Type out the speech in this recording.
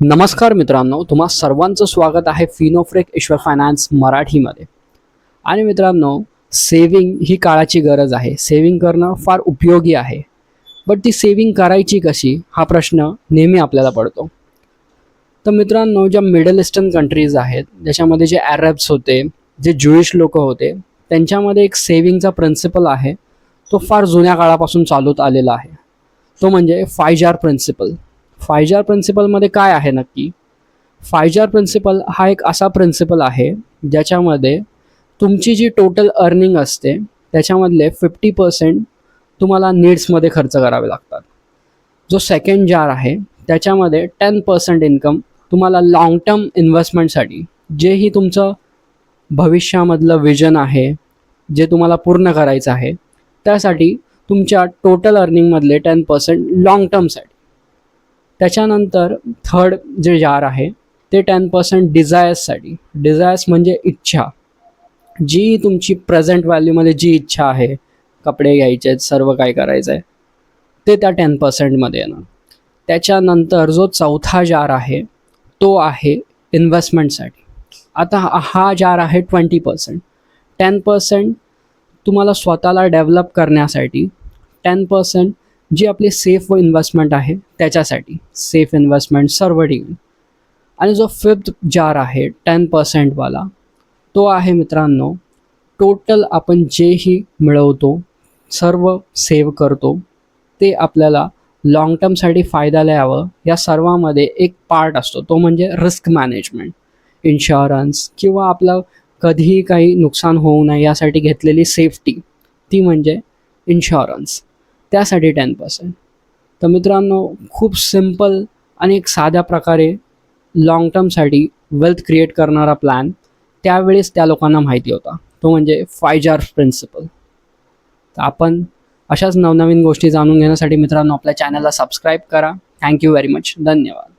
नमस्कार मित्रांनो तुम्हा सर्वांचं स्वागत आहे फिनोफ्रेक ईश्वर फायनान्स मराठीमध्ये. आणि मित्रांनो सेविंग ही काळाची गरज आहे. सेविंग करणं फार उपयोगी आहे. बट ती सेविंग करायची कशी? हा प्रश्न नेहमी आपल्याला पडतो. तर मित्रांनो ज्या मिडल ईस्टर्न कंट्रीज आहेत ज्याच्यामध्ये जे ॲरब्स होते जे ज्युईश लोक होते त्यांच्यामध्ये एक सेविंगचा प्रिन्सिपल आहे. तो फार जुन्या काळापासून चालवत आलेला आहे. तो म्हणजे five jar principle five jar प्रिन्सिपलमध्ये काय आहे नक्की? फायजार प्रिन्सिपल हा एक असा प्रिन्सिपल आहे ज्याच्यामध्ये तुमची जी टोटल अर्निंग असते त्याच्यामधले फिफ्टी पर्सेंट तुम्हाला नीड्समध्ये खर्च करावे लागतात. जो सेकंड जार आहे त्याच्यामध्ये टेन पर्सेंट इन्कम तुम्हाला लाँग टर्म इन्व्हेस्टमेंटसाठी जेही तुमचं भविष्यामधलं विजन आहे जे तुम्हाला पूर्ण करायचं आहे त्यासाठी तुमच्या टोटल अर्निंगमधले टेन पर्सेंट लाँग टर्मसाठी त्याच्यानंतर थर्ड जे जार आहे ते टेन पर्सेंट डिझायर्ससाठी डिझायर्स म्हणजे इच्छा. जी तुमची प्रेझेंट व्हॅल्यूमध्ये जी इच्छा आहे कपडे घ्यायचे आहेत सर्व काय करायचं आहे ते त्या टेन पर्सेंटमध्ये येणार. त्याच्यानंतर जो चौथा जार आहे तो आहे इन्व्हेस्टमेंटसाठी आता हा- हा जार आहे ट्वेंटी पर्सेंट टेन पर्सेंट तुम्हाला स्वतःला डेव्हलप करण्यासाठी टेन पर्सेंट जी आपली सेफ व इन्व्हेस्टमेंट आहे त्याच्यासाठी सेफ इन्व्हेस्टमेंट सर्व ठिकाणी आणि जो फिफ्थ जार आहे टेन पर्सेंटवाला तो आहे मित्रांनो टोटल आपण जेही मिळवतो सर्व सेव्ह करतो ते आपल्याला लाँग टर्मसाठी फायद्याला यावं या सर्वामध्ये एक पार्ट असतो तो म्हणजे रिस्क मॅनेजमेंट इन्शुरन्स किंवा आपलं कधीही काही नुकसान होऊ नये यासाठी घेतलेली सेफ्टी ती म्हणजे इन्शुरन्स त्यासाठी टेन पर्सेंट तर मित्रांनो खूप सिंपल आणि एक साध्या प्रकारे लाँग टर्मसाठी वेल्थ क्रिएट करणारा प्लॅन त्यावेळेस त्या लोकांना माहिती होता. तो म्हणजे फाय जार प्रिन्सिपल तर आपण अशाच नवनवीन गोष्टी जाणून घेण्यासाठी मित्रांनो आपल्या चॅनलला सबस्क्राईब करा. थँक्यू व्हेरी मच धन्यवाद.